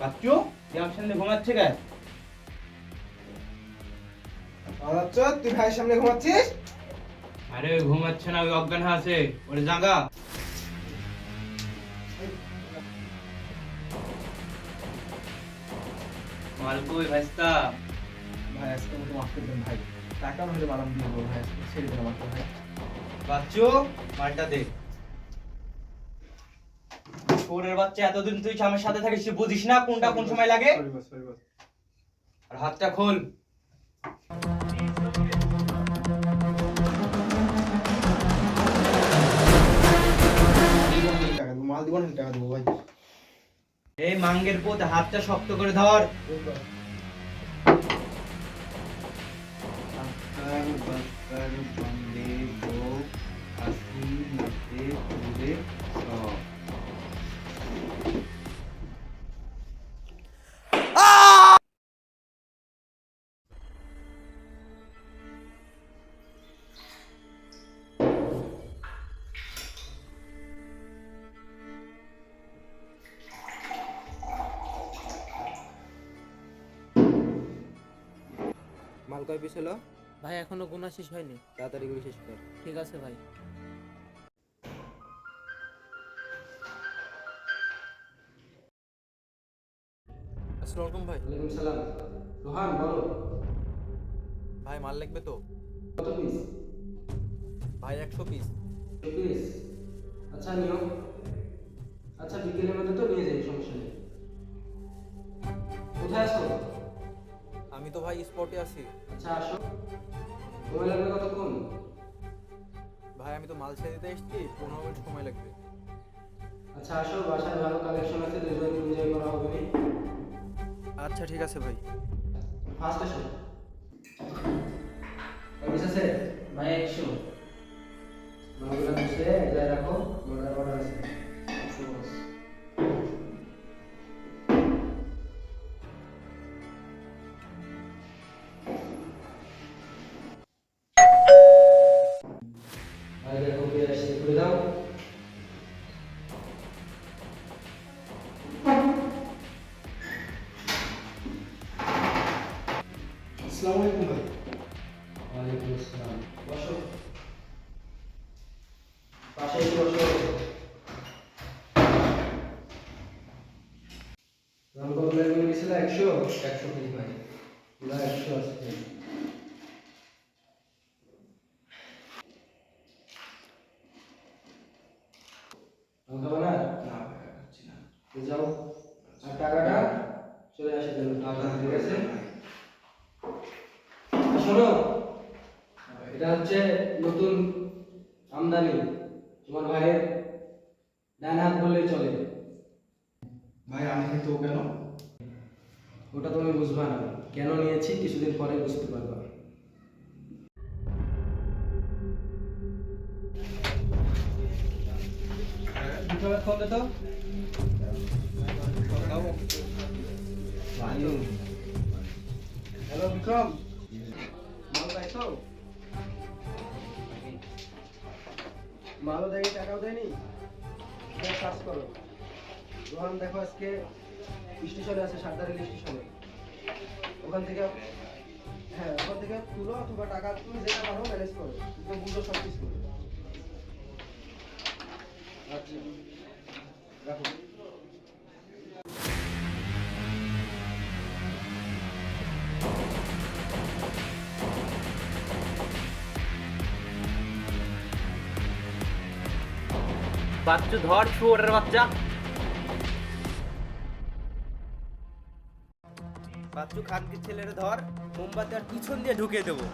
সামনে ঘুমাচ্ছে কেন আচ্ছা তুই ভাইয়ের সামনে ঘুমাচ্ছিস? আরে ঘুমাচ্ছে না ওই অজ্ঞান আছে ওরে জাগা। মালকুই ভাইস্তা। ভাই আজকে আমাকে মাফ করে দেন ভাই। টাকা না হলে মারাম দিয়ে দেবো ভাই ছেড়ে দেন আমাকে ভাই। বাচ্চু মালটা দে। চোরের বাচ্চা এতদিন তুই আমার সাথে থাকিস তুই বুঝিস না কোনটা কোন সময় লাগে? আর হাতটা খোল মাল দিব না টাকা দেবো ভাই এই মাঙ্গের পোত হাতটা শক্ত করে ধর। মাল কয় পিস হলো? ভাই এখনও গোনা শেষ হয়নি। তাড়াতাড়ি করে শেষ কর। ঠিক আছে ভাই। আসসালামু ভাই। ওয়ালাইকুম সালাম। রোহান বলো। ভাই মাল লাগবে তো? কত পিস? ভাই একশো পিস। পিস? আচ্ছা নিও। আচ্ছা বিকেলের মধ্যে স্পটে আছি। আচ্ছা আসো। সময় লাগবে কতক্ষণ? ভাই আমি তো মাল ছেড়ে দিতে এসেছি পনেরো মিনিট সময় লাগবে। আচ্ছা আসো বাসায় ভালো কালেকশন আছে দুজন এনজয় করা হবে। আচ্ছা ঠিক আছে ভাই। ফার্স্ট আসো। আছে? ভাই একশো। আসসালামু আলাইকুম ভাই। ওয়ালাইকুম আসসালাম। বসো। পাশে বসো। কত লাগবে নিয়েছিল একশো একশো পিস ভাই। না একশো আম খাবে না? না যাও। আর টাকাটা চলে আসে ঠিক আছে? শোনো এটা হচ্ছে নতুন আমদানি। তোমার ভাইয়ের ডান হাত বললেই চলে। ভাই আমি কিন্তু কেন? ওটা তুমি বুঝবা না। কেন নিয়েছি কিছুদিন পরে বুঝতে পারবা। হ্যালো বিক্রম। পাইছো মালও দেয়নি টাকাও দেয়নি। কাজ করো। রোহান, দেখো আজকে স্টেশনে আছে সাতদারি স্টেশনে। ওখান থেকে হ্যাঁ ওখান থেকে তুলো অথবা টাকা তুমি যেটা পারো ম্যানেজ করো। তুমি বুঝো সব কিছু আচ্ছা। রাখো। বাচ্চু ধর চোরের বাচ্চা। বাচ্চু খানকে ছেলেরে ধর মোমবাতি আর পিছন দিয়ে ঢুকিয়ে দেবো।